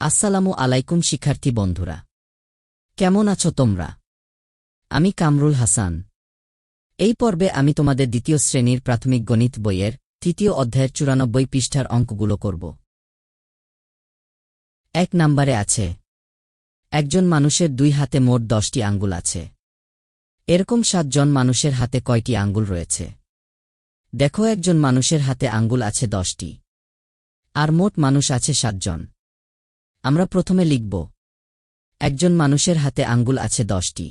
আসসালামু আলাইকুম শিক্ষার্থী বন্ধুরা। কেমন আছো তোমরা? আমি কামরুল হাসান। এই পর্বে আমি তোমাদের দ্বিতীয় শ্রেণির প্রাথমিক গণিত বইয়ের তৃতীয় অধ্যায়ের চুরানব্বই পৃষ্ঠার অঙ্কগুলো করব। এক নাম্বারে আছে, একজন মানুষের দুই হাতে মোট দশটি আঙ্গুল আছে। এরকম সাতজন মানুষের হাতে কয়টি আঙ্গুল রয়েছে? দেখো একজন মানুষের হাতে আঙ্গুল আছে দশটি, আর মোট মানুষ আছে সাতজন। আমরা প্রথমে লিখব, একজন মানুষের হাতে আঙ্গুল আছে দশটি।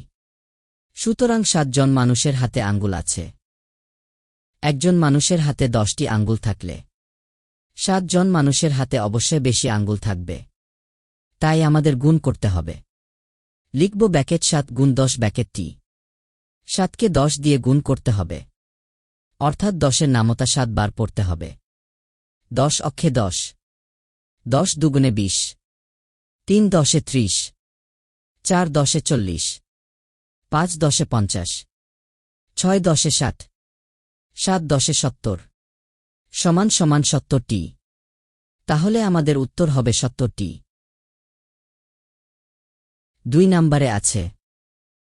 সুতরাং সাতজন মানুষের হাতে আঙ্গুল আছে। একজন মানুষের হাতে দশটি আঙ্গুল থাকলে, সাতজন মানুষের হাতে অবশ্যই বেশি আঙ্গুল থাকবে। তাই আমাদের গুণ করতে হবে। লিখব ব্যাকেট সাত গুণ দশ ব্যাকেটটি সাতকে দশ দিয়ে গুণ করতে হবে। অর্থাৎ দশের নামতা সাত বার পড়তে হবে। দশ অক্ষে দশ। দশ দুগুণে বিশ। তিন দশে ত্রিশ, চার দশে চল্লিশ, পাঁচ দশে পঞ্চাশ, ছয় দশে ষাট, সাত দশে সত্তর, সমান সমান সত্তরটি। তাহলে আমাদের উত্তর হবে সত্তরটি। দুই নম্বরে আছে,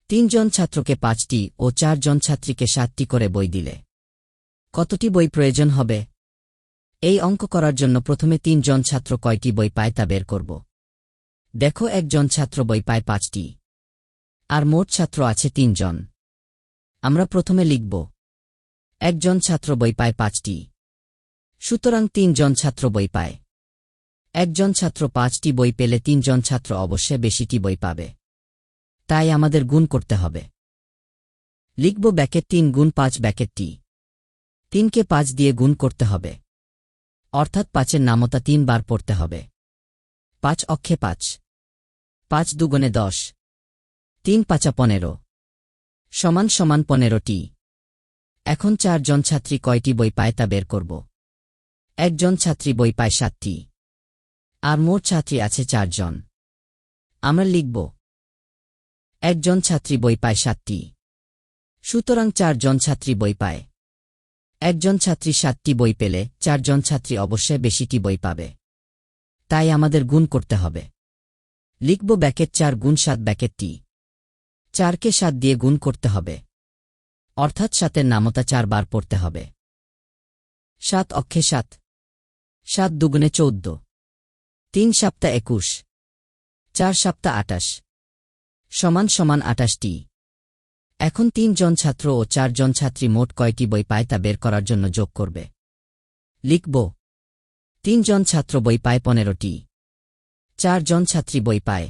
তিনজন ছাত্রকে পাঁচটি ও চারজন ছাত্রীকে সাতটি করে বই দিলে। কতটি বই প্রয়োজন হবে? এই অঙ্ক করার জন্য প্রথমে তিনজন ছাত্র কয়টি বই পায় তা বের করব। দেখো একজন ছাত্র বই পায় পাঁচটি। আর মোট ছাত্র আছে তিনজন। আমরা প্রথমে লিখব, একজন ছাত্র বই পায় পাঁচটি। সুতরাং তিনজন ছাত্র বই পায়। একজন ছাত্র পাঁচটি বই পেলে তিনজন ছাত্র অবশ্যই বেশিটি বই পাবে। তাই আমাদের গুণ করতে হবে। লিখব ব্যাকেট তিন গুণ পাঁচ ব্যাকেটটি। তিনকে পাঁচ দিয়ে গুণ করতে হবে। অর্থাৎ পাঁচের নামতা তিন বার পড়তে হবে। পাঁচ অক্ষে পাঁচ। পাঁচ দুগুণে দশ। তিন পাঁচা পনেরো। সমান সমান পনেরোটি। এখন চারজন ছাত্রী কয়টি বই পায় তা বের করব। একজন ছাত্রী বই পায় সাতটি। আর মোট ছাত্রী আছে চারজন। আমরা লিখব। একজন ছাত্রী বই পায় সাতটি। সুতরাং চারজন ছাত্রী বই পায়। একজন ছাত্রী সাতটি বই পেলে চারজন ছাত্রী অবশ্যই বেশিটি বই পাবে। তাই আমাদের গুণ করতে হবে। লিখব ব্যাকেট চার গুণ সাত ব্যাকেট ব্যাকেটটি চারকে সাত দিয়ে গুণ করতে হবে। অর্থাৎ সাতের নামতা চারবার পড়তে হবে। সাত অক্ষে সাত। সাত দুগুণে চৌদ্দ। তিন সপ্তাহ একুশ। চার সপ্তাহ আটাশ। সমান সমান আটাশটি এখন তিনজন ছাত্র ও চারজন ছাত্রী মোট কয়টি বই পায় তা বের করার জন্য যোগ করবে। লিখব তিনজন ছাত্র বই পায় পনেরোটি। চারজন ছাত্রী বই পায়।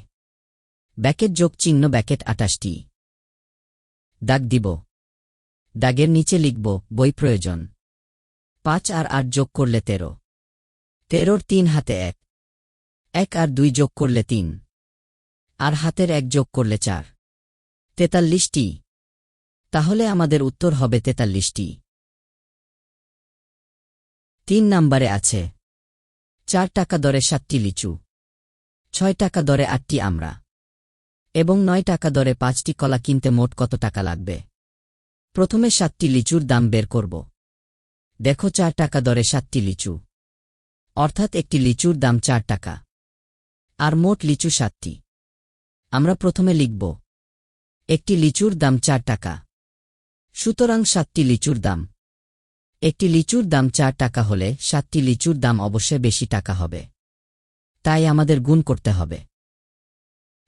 ব্যাকেট যোগ চিহ্ন ব্যাকেট আটাশটি দাগ দিব। দাগের নিচে লিখব, বই প্রয়োজন। পাঁচ আর আট যোগ করলে তেরো। তেরোর তিন হাতে এক। এক আর দুই যোগ করলে তিন। আর হাতের এক যোগ করলে চার। তেতাল্লিশটি। তাহলে আমাদের উত্তর হবে তেতাল্লিশটি। তিন নাম্বারে আছে। চার টাকা দরে সাতটি লিচু, ছয় টাকা দরে আটটি আমরা এবং নয় টাকা দরে পাঁচটি কলা কিনতে মোট কত টাকা লাগবে? প্রথমে সাতটি লিচুর দাম বের করব। দেখো চার টাকা দরে সাতটি লিচু, অর্থাৎ একটি লিচুর দাম চার টাকা, আর মোট লিচু সাতটি। আমরা প্রথমে লিখব, একটি লিচুর দাম চার টাকা, সুতরাং সাতটি লিচুর দাম। একটি লিচুর দাম চার টাকা হলে সাতটি লিচুর দাম অবশ্যই বেশি টাকা হবে। তাই আমাদের গুণ করতে হবে।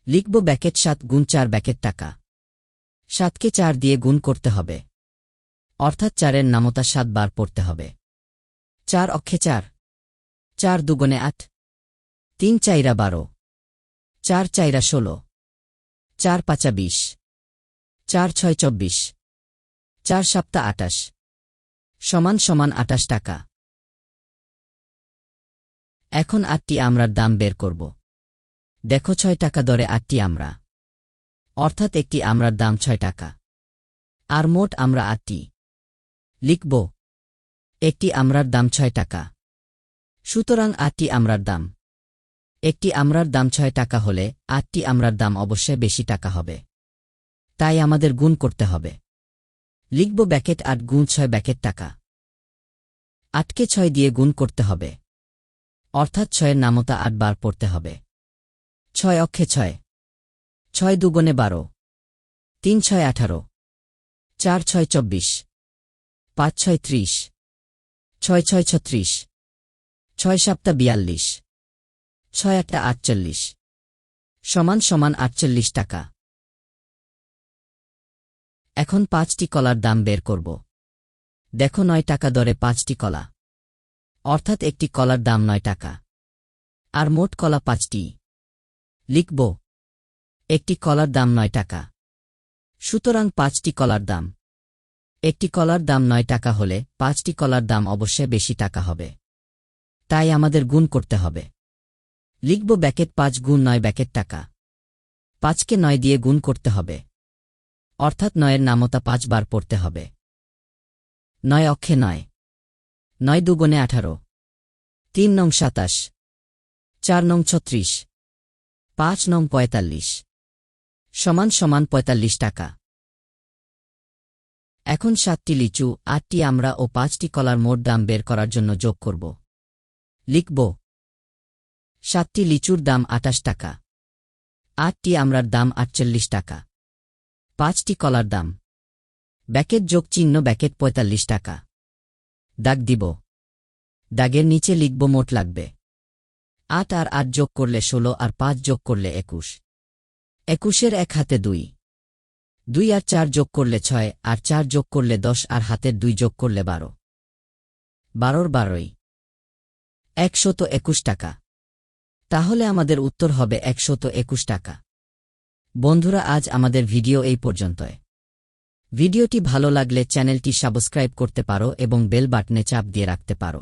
লিখব ব্যাকেট সাত গুণ চার ব্যাকেট টাকা। সাতকে চার দিয়ে গুণ করতে হবে। অর্থাৎ চারের নামতা সাত বার পড়তে হবে। চার অক্ষে চার। চার দুগুণে আট। তিন চাইরা বারো। চার চাইরা ষোলো। চার পাঁচা বিশ। চার ছয় চব্বিশ। চার সপ্তাহ আটাশ। সমান সমান আটাশ টাকা। এখন আটটি আমরার দাম বের করব। দেখো ছয় টাকা দরে আটটি আমরা। অর্থাৎ একটি আমরার দাম ছয় টাকা। আর মোট আমরা আটটি। লিখব, একটি আমরার দাম ছয় টাকা। সুতরাং আটটি আমরার দাম। একটি আমরার দাম ছয় টাকা হলে আটটি আমরার দাম অবশ্যই বেশি টাকা হবে। তাই আমাদের গুণ করতে হবে। লিখব ব্যাকেট আট গুণ ছয় ব্যাকেট টাকা। আটকে ছয় দিয়ে গুণ করতে হবে। অর্থাৎ ছয়ের নামতা আট বার পড়তে হবে। ছয় অক্ষে ছয়। ছয় দুগুণে বারো। তিন ছয় আঠারো। চার ছয় চব্বিশ। পাঁচ ছয় ত্রিশ। ছয় ছয় ছত্রিশ। ছয় সাতটা বিয়াল্লিশ। ছয় একটা আটচল্লিশ। সমান সমান আটচল্লিশ টাকা। এখন পাঁচটি কলার দাম বের করব। দেখো নয় টাকা দরে পাঁচটি কলা। অর্থাৎ একটি কলার দাম নয় টাকা। আর মোট কলা পাঁচটি। লিখব, একটি কলার দাম নয় টাকা। সুতরাং পাঁচটি কলার দাম। একটি কলার দাম নয় টাকা হলে পাঁচটি কলার দাম অবশ্যই বেশি টাকা হবে। তাই আমাদের গুণ করতে হবে। লিখব ব্যাকেট পাঁচ গুণ নয় ব্যাকেট টাকা। পাঁচকে নয় দিয়ে গুণ করতে হবে। অর্থাৎ নয়ের নামতা পাঁচবার পড়তে হবে। নয় অক্ষে নয়। নয় দুগুণে আঠারো। তিন নং সাতাশ। চার নং ছত্রিশ। পাঁচ নং পঁয়তাল্লিশ। সমান সমান পঁয়তাল্লিশ টাকা। এখন সাতটি লিচু, আটটি আমরা ও পাঁচটি কলার মোট দাম বের করার জন্য যোগ করব। লিখব। সাতটি লিচুর দাম আটাশ টাকা। আটটি আমরার দাম আটচল্লিশ টাকা। পাঁচটি কলার দাম। ব্যাকেট যোগ চিহ্ন ব্যাকেট পঁয়তাল্লিশ টাকা। দাগ দিব। দাগের নিচে লিখব মোট লাগবে। আট আর আট যোগ করলে ষোলো আর পাঁচ যোগ করলে একুশ। একুশের এক হাতে দুই। দুই আর চার যোগ করলে ছয় আর চার যোগ করলে দশ আর হাতের দুই যোগ করলে বারো। বারোর বারোই। একশত একুশ টাকা। তাহলে আমাদের উত্তর হবে একশত একুশ টাকা। বন্ধুরা, আজ আমাদের ভিডিও এই পর্যন্তই। ভিডিওটি ভালো লাগলে চ্যানেলটি সাবস্ক্রাইব করতে পারো এবং বেল বাটনে চাপ দিয়ে রাখতে পারো।